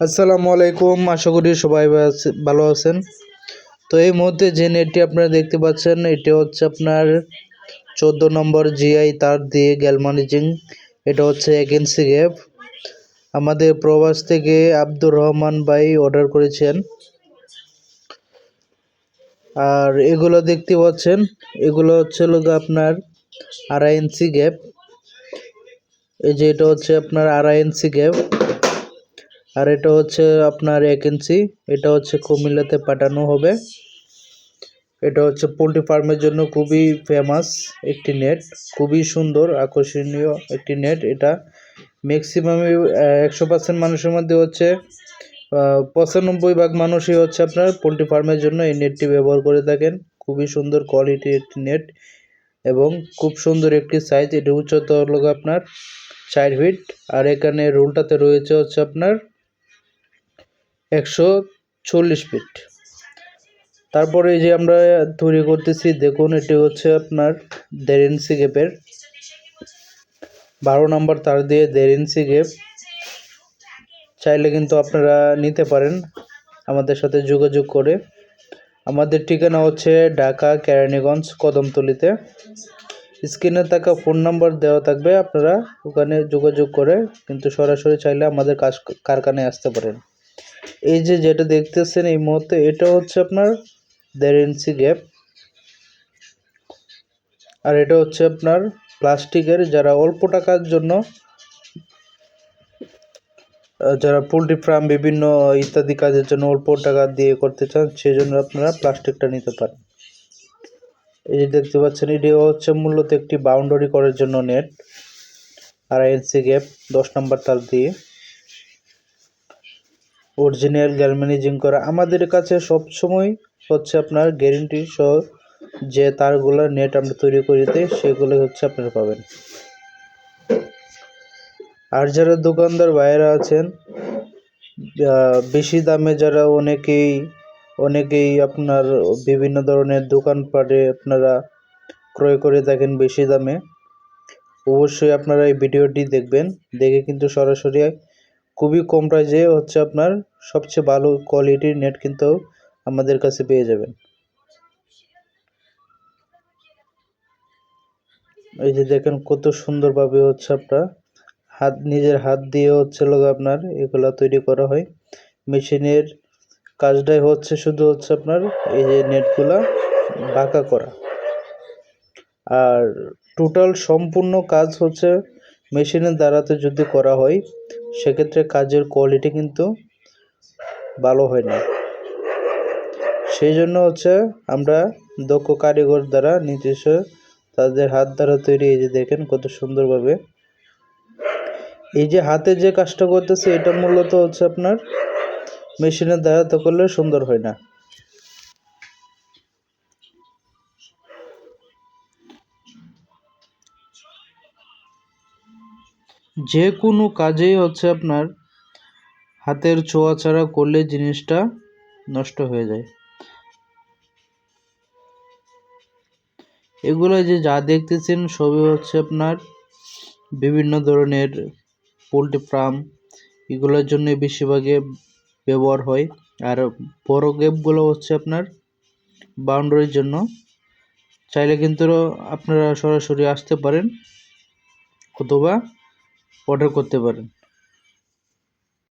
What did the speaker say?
আসসালামু আলাইকুম, আশা করি সবাই ভালো- আছেন। তো এই মুহূর্তে যে নেটটি আপনারা দেখতে পাচ্ছেন, এটি হচ্ছে আপনার চোদ্দ নম্বর জিআই তার দিয়ে গ্যাল গ্যালমানিজিং। এটা হচ্ছে এগেন্সি গ্যাপ। আমাদের প্রবাস থেকে আব্দুর রহমান ভাই অর্ডার করেছেন। আর এগুলো দেখতে পাচ্ছেন, এগুলো হচ্ছে লোক আপনার আড়াই ইঞ্চি গ্যাপ। এই যে এটা হচ্ছে আপনার আড়াই ইঞ্চি গ্যাপ। আর এটা হচ্ছে আপনার এক ইঞ্চি এটা হচ্ছে কুমিল্লাতে পাঠানো হবে। এটা হচ্ছে পোলট্রি ফার্মের জন্য খুবই ফেমাস একটি নেট খুবই সুন্দর, আকর্ষণীয় একটি নেট এটা। ম্যাক্সিমামে একশো পার্সেন্ট মানুষের মধ্যে হচ্ছে পঁচানব্বই ভাগ মানুষই হচ্ছে আপনার পোলট্রি ফার্মের জন্য এই নেটটি ব্যবহার করে থাকেন। খুবই সুন্দর কোয়ালিটির একটি নেট এবং খুব সুন্দর একটি সাইজ এটি উচ্চতা হলো আপনার চার ফিট আর এখানে রোলটাতে রয়েছে হচ্ছে আপনার একশো চল্লিশ ফিট তারপরে এই যে আমরা তৈরি করতেছি, দেখুন, এটি হচ্ছে আপনার দেড় ইঞ্চি গেপের বারো নম্বর তার দিয়ে দেড় ইঞ্চি গেপ চাইলে কিন্তু আপনারা নিতে পারেন আমাদের সাথে যোগাযোগ করে। আমাদের ঠিকানা হচ্ছে ঢাকা কেরানীগঞ্জ, কদমতলিতে। স্ক্রিনে থাকা ফোন নাম্বার দেওয়া থাকবে, আপনারা ওখানে যোগাযোগ করে কিন্তু সরাসরি চাইলে আমাদের কাজ কারখানায় আসতে পারেন। এই যে যেটা দেখতেছেন এই মুহূর্তে, এটা হচ্ছে আপনার, দেড় ইঞ্চি গ্যাপ আর এটা হচ্ছে আপনার প্লাস্টিকের যারা অল্প টাকার জন্য যারা পোলট্রি ফার্ম, বিভিন্ন ইত্যাদি কাজের জন্য অল্প টাকা দিয়ে করতে চান সেই জন্য আপনারা প্লাস্টিকটা নিতে পারেন। এই যে দেখতে পাচ্ছেন এটি হচ্ছে মূলত একটি বাউন্ডারি করার জন্য নেট আর এনসি গ্যাপ দশ নম্বর তার দিয়ে। অরিজিনাল গ্যালমানিজিং করা। আমাদের কাছে সব সময় হচ্ছে আপনার গ্যারেন্টি সহ যে তারগুলো নেট আমরা তৈরি করিতে সেগুলো হচ্ছে আপনারা পাবেন। আর যারা দোকানদার বাইরে আছেন বেশি দামে যারা অনেকেই অনেকেই আপনার বিভিন্ন ধরনের দোকানপাটে আপনারা ক্রয় করে থাকেন বেশি দামে, অবশ্যই আপনারা এই ভিডিওটি দেখবেন। দেখে কিন্তু সরাসরি খুবই কম প্রাইসে হচ্ছে আপনার সবচেয়ে ভালো কোয়ালিটির নেট কিন্তু আমাদের কাছে পেয়ে যাবেন। এই যে দেখেন কত সুন্দরভাবে হচ্ছে আপনার হাত, নিজের হাত দিয়ে হচ্ছে লোক আপনার এগুলো তৈরি করা হয়। মেশিনের কাজটাই হচ্ছে শুধু হচ্ছে আপনার এই যে নেটগুলা বাঁকা করা। আর টোটাল সম্পূর্ণ কাজ হচ্ছে মেশিনের দ্বারাতে যদি করা হয় সেক্ষেত্রে কাজের কোয়ালিটি কিন্তু ভালো হয় না। সেই জন্য হচ্ছে আমরা দক্ষ কারিগর দ্বারা নিজস্ব তাদের হাত দ্বারা তৈরি, এই যে দেখেন কত সুন্দরভাবে। এই যে হাতে যে কাজটা করতেছে, এটা মূলত হচ্ছে আপনার মেশিনের দ্বারা তো করলে সুন্দর হয় না। যে কোনো কাজেই হচ্ছে আপনার হাতের ছোঁয়াছাড়া করলে জিনিসটা নষ্ট হয়ে যায়। এগুলো যে যা দেখতেছেন সবই হচ্ছে আপনার বিভিন্ন ধরনের পোলট্রি ফার্ম, এগুলোর জন্য বেশিরভাগে ব্যবহার হয়। আর বড় গেপগুলো হচ্ছে আপনার বাউন্ডারির জন্য। চাইলে কিন্তু আপনারা সরাসরি আসতে পারেন অথবা অর্ডার করতে পারেন।